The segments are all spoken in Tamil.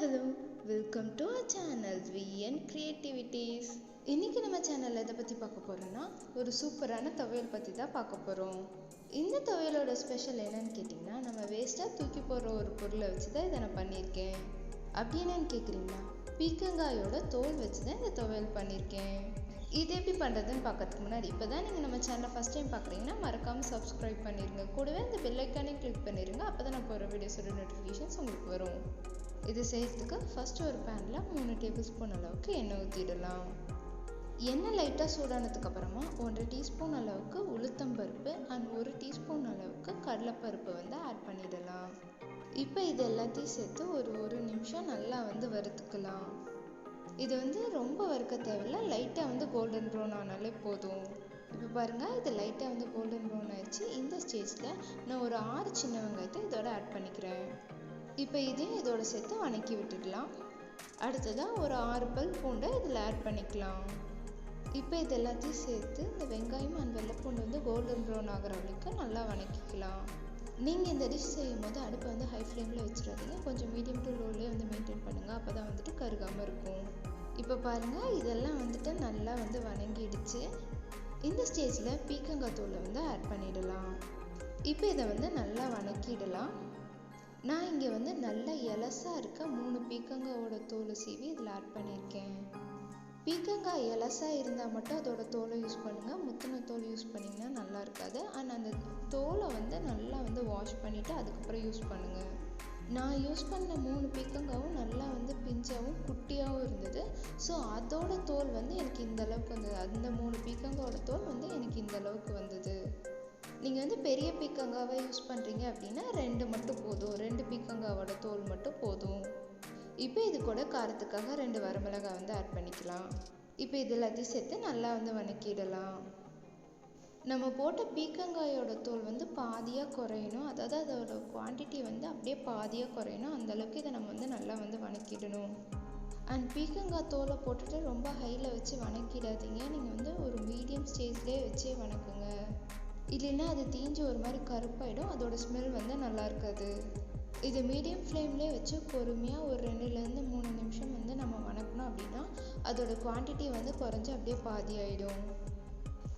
Hello welcome to a channel VN creativities இன்றைக்கி நம்ம சேனலில் எதை பற்றி பார்க்க போகிறோன்னா ஒரு சூப்பரான துவையல் பற்றி தான் பார்க்க போகிறோம் இந்த துவையலோட ஸ்பெஷல் என்னன்னு கேட்டிங்கன்னா நம்ம வேஸ்ட்டாக தூக்கி போடுற ஒரு பொருளை வச்சு தான் இதை நான் பண்ணியிருக்கேன். அப்படி என்னன்னு கேட்குறீங்களா பீக்கங்காயோட தோல் வச்சு தான் இந்த துவையல் பண்ணியிருக்கேன். இது எப்படி பண்ணுறதுன்னு பார்க்கறதுக்கு முன்னாடி இப்போ தான் நீங்கள் நம்ம சேனலை ஃபஸ்ட் டைம் பார்க்குறீங்கன்னா மறக்காமல் சப்ஸ்கிரைப் பண்ணிடுங்க கூடவே இந்த பெல்லைக்கானே கிளிக் பண்ணிடுங்க அப்போ தான் நான் போகிற வீடியோஸோட நோட்டிஃபிகேஷன்ஸ் உங்களுக்கு வரும். இது செய்கிறதுக்கு ஃபஸ்ட்டு ஒரு பேனில் மூணு டேபிள் ஸ்பூன் அளவுக்கு எண்ணெய் ஊற்றிடலாம் எண்ணெய் லைட்டாக சூடானதுக்கப்புறமா ஒன்றரை டீஸ்பூன் அளவுக்கு உளுத்தம்பருப்பு அண்ட் ஒரு டீஸ்பூன் அளவுக்கு கடலைப்பருப்பு வந்து ஆட் பண்ணிடலாம். இப்போ இது எல்லாத்தையும் சேர்த்து ஒரு ஒரு நிமிஷம் நல்லா வந்து வறுத்துக்கலாம். இது வந்து ரொம்ப வறுக்க தேவையில்ல லைட்டாக வந்து கோல்டன் ப்ரௌன் ஆனாலே போதும். இப்போ பாருங்கள் இது லைட்டாக வந்து கோல்டன் ப்ரௌன் ஆயிடுச்சு. இந்த ஸ்டேஜில் நான் ஒரு ஆறு சின்ன வெங்காயத்தை இதோட ஆட் பண்ணிக்கிறேன். இப்போ இதையும் இதோட சேர்த்து வணக்கி விட்டுடலாம் அடுத்ததாக ஒரு ஆறு பல் பூண்டை இதில் ஆட் பண்ணிக்கலாம். இப்போ இது எல்லாத்தையும் சேர்த்து இந்த வெங்காயம் அண்ட் வெள்ளைப்பூண்டு வந்து கோல்டன் ப்ரௌன் ஆகிற வரைக்கும் நல்லா வணக்கிக்கலாம். நீங்கள் இந்த டிஷ் செய்யும் போது அடுப்பை வந்து ஹை ஃப்ளேமில் வச்சிடாதீங்க. கொஞ்சம் மீடியம் டு லோலே வந்து மெயின்டைன் பண்ணுங்கள் அப்போ தான் வந்துட்டு கருகாமல் இருக்கும். இப்போ பாருங்கள் இதெல்லாம் வந்துட்டு நல்லா வந்து வணங்கிடுச்சு. இந்த ஸ்டேஜில் பீக்கங்காய் தூளை வந்து ஆட் பண்ணிடலாம். இப்போ இதை வந்து நல்லா வணக்கிடலாம். இங்கே வந்து நல்லா எலசாக இருக்க மூணு பீக்கங்காவோட தோலை சீவி இதில் ஆட் பண்ணியிருக்கேன். பீக்கங்காய் எலசாக இருந்தால் மட்டும் அதோட தோலை யூஸ் பண்ணுங்கள் முத்தின தோல் யூஸ் பண்ணிங்கன்னா நல்லா இருக்காது. ஆனால் அந்த தோலை வந்து நல்லா வந்து வாஷ் பண்ணிவிட்டு அதுக்கப்புறம் யூஸ் பண்ணுங்கள் நான் யூஸ் பண்ண மூணு பீக்கங்காவும் நல்லா வந்து பிஞ்சாகவும் குட்டியாகவும் இருந்தது. ஸோ அதோட தோல் வந்து எனக்கு இந்த அளவுக்கு வந்தது. அந்த மூணு பீக்கங்காவோட தோல் வந்து எனக்கு இந்த அளவுக்கு வந்தது. நீங்கள் வந்து பெரிய பீக்கங்காவை யூஸ் பண்ணுறீங்க அப்படின்னா ரெண்டு மட்டும் போதும். ரெண்டு பீக்கங்காவோட தோல் மட்டும் போதும். இப்போ இது கூட காரத்துக்காக ரெண்டு வரமிளகாய் வந்து ஆட் பண்ணிக்கலாம். இப்போ இது எல்லாத்தையும் சேர்த்து நல்லா வந்து வணக்கிடலாம். நம்ம போட்ட பீக்கங்காயோட தோல் வந்து பாதியாக குறையணும். அதாவது அதோட குவான்டிட்டி வந்து அப்படியே பாதியாக குறையணும். அந்தளவுக்கு இதை நம்ம வந்து நல்லா வந்து வணக்கிடணும். அண்ட் பீக்கங்காய் தோலை போட்டுட்டு ரொம்ப ஹையில் வச்சு வணக்கிடாதீங்க. நீங்கள் வந்து ஒரு மீடியம் ஸ்டேஜ்லேயே வச்சே வணக்குங்க. இல்லைன்னா அது தீஞ்சு ஒரு மாதிரி கருப்பாயிடும். அதோட ஸ்மெல் வந்து நல்லா இருக்காது. இது மீடியம் ஃப்ளேம்லேயே வச்சு பொறுமையாக ஒரு ரெண்டுலேருந்து மூணு நிமிஷம் வந்து நம்ம வணக்கணும் அப்படின்னா அதோட குவான்டிட்டி வந்து குறைஞ்சி அப்படியே பாதி ஆகிடும்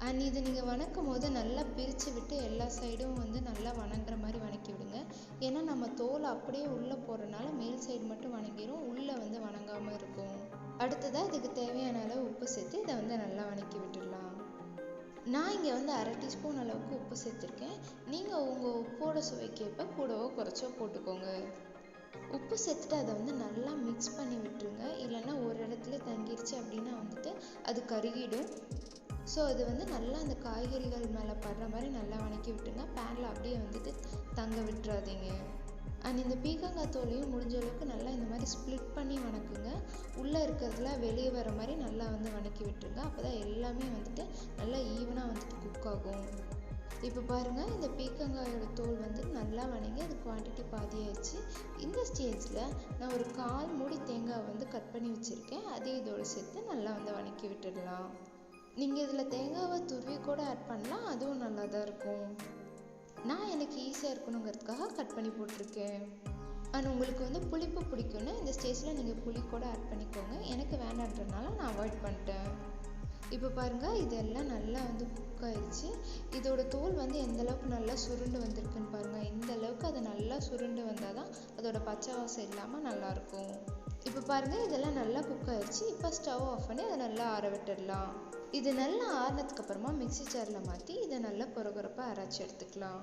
அண்ட் இது நீங்கள் வணக்கும் போது நல்லா பிரித்து விட்டு எல்லா சைடும் வந்து நல்லா வணங்குற மாதிரி வணக்கி விடுங்க. ஏன்னா நம்ம தோல் அப்படியே உள்ளே போகிறனால மேல் சைடு மட்டும் வணங்கிடும் உள்ளே வந்து வணங்காமல் இருக்கும். அடுத்ததாக இதுக்கு தேவையான அளவு உப்பு சேர்த்து இதை வந்து நல்லா வணக்கி விட்டுடலாம். நான் இங்கே வந்து அரை டீஸ்பூன் அளவுக்கு உப்பு சேர்த்துருக்கேன். நீங்கள் உங்கள் உப்போட சுவைக்கேற்ப கூடவோ குறைச்சோ போட்டுக்கோங்க. உப்பு சேர்த்துட்டு அதை வந்து நல்லா மிக்ஸ் பண்ணி விட்டுருங்க. இல்லைன்னா ஒரு இடத்துல தங்கிருச்சு அப்படின்னா வந்துட்டு அது கருகிடும். ஸோ அது வந்து நல்லா அந்த காய்கறிகள் மேலே படுற மாதிரி நல்லா வணக்கி விட்டுருங்க. பேனில் அப்படியே வந்துட்டு தங்க விட்டுறாதீங்க. அண்ட் இந்த பீக்கங்காய் தோல் நல்லா ஸ்ப்ளிட் பண்ணி வணக்குங்க. உள்ளே இருக்கிறதுல வெளியே வர மாதிரி நல்லா வந்து வணக்கி விட்டுருங்க. அப்போ தான் எல்லாமே வந்துட்டு நல்லா ஈவனாக வந்துட்டு குக் ஆகும். இப்போ பாருங்கள் இந்த பீக்கங்காயோட தோல் வந்து நல்லா வணங்கி அது குவான்டிட்டி பாதியாயிடுச்சு. இந்த ஸ்டேஜில் நான் ஒரு கால் மூடி தேங்காய் வந்து கட் பண்ணி வச்சுருக்கேன். அதே இதோடு சேர்த்து நல்லா வந்து வணக்கி விட்டுடலாம். நீங்கள் இதில் தேங்காவை துருவி கூட ஆட் பண்ணலாம். அதுவும் நல்லா தான் இருக்கும். நான் எனக்கு ஈஸியாக இருக்கணுங்கிறதுக்காக கட் பண்ணி போட்டிருக்கேன். அண்ட் உங்களுக்கு வந்து புளிப்பு பிடிக்கும்னா இந்த ஸ்டேஜில் நீங்கள் புளி கூட ஆட் பண்ணிக்கோங்க. எனக்கு வேண்டான்றதுனால நான் அவாய்ட் பண்ணிட்டேன். இப்போ பாருங்கள் இதெல்லாம் நல்லா வந்து குக் ஆயிடுச்சு. இதோட தோல் வந்து எந்தளவுக்கு நல்லா சுருண்டு வந்திருக்குன்னு பாருங்கள் இந்த அளவுக்கு அது நல்லா சுருண்டு வந்தால் தான் அதோட பச்சை வாசம் இல்லாமல் நல்லாயிருக்கும். இப்போ பாருங்கள் இதெல்லாம் நல்லா குக் ஆயிடுச்சு. இப்போ ஸ்டவ் ஆஃப் பண்ணி அதை நல்லா ஆற விட்டுடலாம். இது நல்லா ஆறினதுக்கப்புறமா மிக்சி ஜாரில் மாற்றி இதை நல்லா குறகுறப்பாக அரைச்சி எடுத்துக்கலாம்.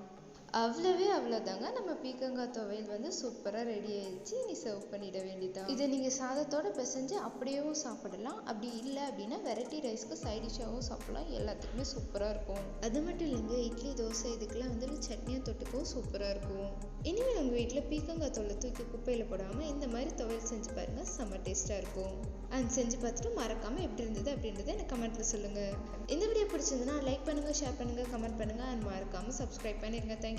அவ்வளவே அவ்வளோதாங்க நம்ம பீக்கங்காய் துவையல் வந்து சூப்பராக ரெடி ஆயிடுச்சு நீ சர்வ் பண்ணிட வேண்டியதான் இதை நீங்கள் சாதத்தோடு பிசைஞ்சு அப்படியேவும் சாப்பிடலாம். அப்படி இல்லை அப்படின்னா வெரைட்டி ரைஸ்க்கு சைட் டிஷ்ஷாகவும் சாப்பிடலாம். எல்லாத்துக்குமே சூப்பராக இருக்கும். அது மட்டும் இல்லைங்க இட்லி தோசை இதுக்கெல்லாம் வந்து சட்னியாக தொட்டுக்கவும் சூப்பராக இருக்கும். இனிமேல் உங்கள் வீட்டில் பீக்கங்காய் தோலை தூக்கி குப்பையில் போடாமல் இந்த மாதிரி துவையல் செஞ்சு பாருங்கள் செம்ம டேஸ்ட்டாக இருக்கும். அண்ட் செஞ்சு பார்த்துட்டு மறக்காமல் எப்படி இருந்தது அப்படின்றத எனக்கு கமெண்ட்டில் சொல்லுங்கள் இந்த வீடியோ பிடிச்சிருந்ததுன்னா லைக் பண்ணுங்கள் ஷேர் பண்ணுங்கள் கமெண்ட் பண்ணுங்கள் அண்ட் மறக்காமல் சப்ஸ்கிரைப் பண்ணிடுங்க thank you